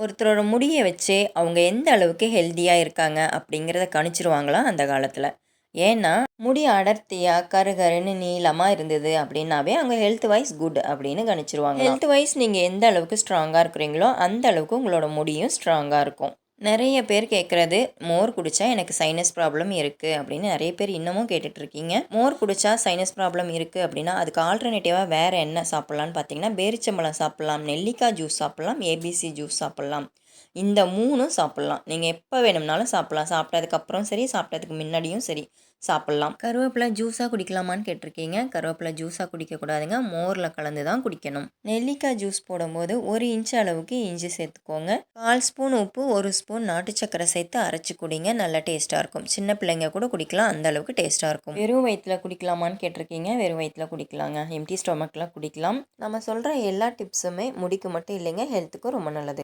ஒருத்தரோட முடியை வச்சு அவங்க எந்த அளவுக்கு ஹெல்த்தியாக இருக்காங்க அப்படிங்கிறத கணிச்சிருவாங்களாம் அந்த காலத்தில். ஏன்னா முடி அடர்த்தியாக கருகருன்னு நீளமாக இருந்தது அப்படின்னாவே அவங்க ஹெல்த் வைஸ் குட் அப்படின்னு கணிச்சிருவாங்க ஹெல்த் வைஸ் நீங்கள் எந்த அளவுக்கு ஸ்ட்ராங்காக இருக்கிறீங்களோ அந்த அளவுக்கு உங்களோட முடியும் ஸ்ட்ராங்காக இருக்கும். நிறைய பேர் கேட்குறது மோர் குடித்தா எனக்கு சைனஸ் ப்ராப்ளம் இருக்குது அப்படின்னு நிறைய பேர் இன்னமும் கேட்டுட்டு இருக்கீங்க மோர் குடித்தா சைனஸ் ப்ராப்ளம் இருக்குது அப்படின்னா அதுக்கு ஆல்டர்னேட்டிவாக வேறு என்ன சாப்பிட்லான்னு பார்த்தீங்கன்னா பேரிச்சம்பழம் சாப்பிட்லாம் நெல்லிக்காய் ஜூஸ் சாப்பிட்லாம் ஏபிசி ஜூஸ் சாப்பிட்லாம். இந்த மூணும் சாப்பிட்லாம். நீங்கள் எப்போ வேணும்னாலும் சாப்பிட்லாம். சாப்பிட்டதுக்கப்புறம் சரி சாப்பிட்டதுக்கு முன்னாடியும் சரி சாப்பிட்லாம். கருவேப்பிலை ஜூஸாக குடிக்கலாமான்னு கேட்டிருக்கீங்க. கருவேப்பிலை ஜூஸாக குடிக்கக்கூடாதுங்க. மோரில் கலந்து தான் குடிக்கணும். நெல்லிக்காய் ஜூஸ் போடும்போது ஒரு இன்ச் அளவுக்கு இஞ்சி சேர்த்துக்கோங்க. கால் ஸ்பூன் உப்பு ஒரு ஸ்பூன் நாட்டு சக்கரை சேர்த்து அரைச்சி குடிங்க. நல்ல டேஸ்ட்டாக இருக்கும். சின்ன பிள்ளைங்க கூட குடிக்கலாம். அந்த அளவுக்கு டேஸ்ட்டாக இருக்கும். வெறும் வயிற்றில் குடிக்கலாமான்னு கேட்டிருக்கீங்க. வெறும் வயிற்றில் குடிக்கலாங்க. எம்டி ஸ்டொமக்கில் குடிக்கலாம். நம்ம சொல்கிற எல்லா டிப்ஸுமே முடிக்கு மட்டும் இல்லைங்க. ஹெல்த்துக்கும் ரொம்ப நல்லது.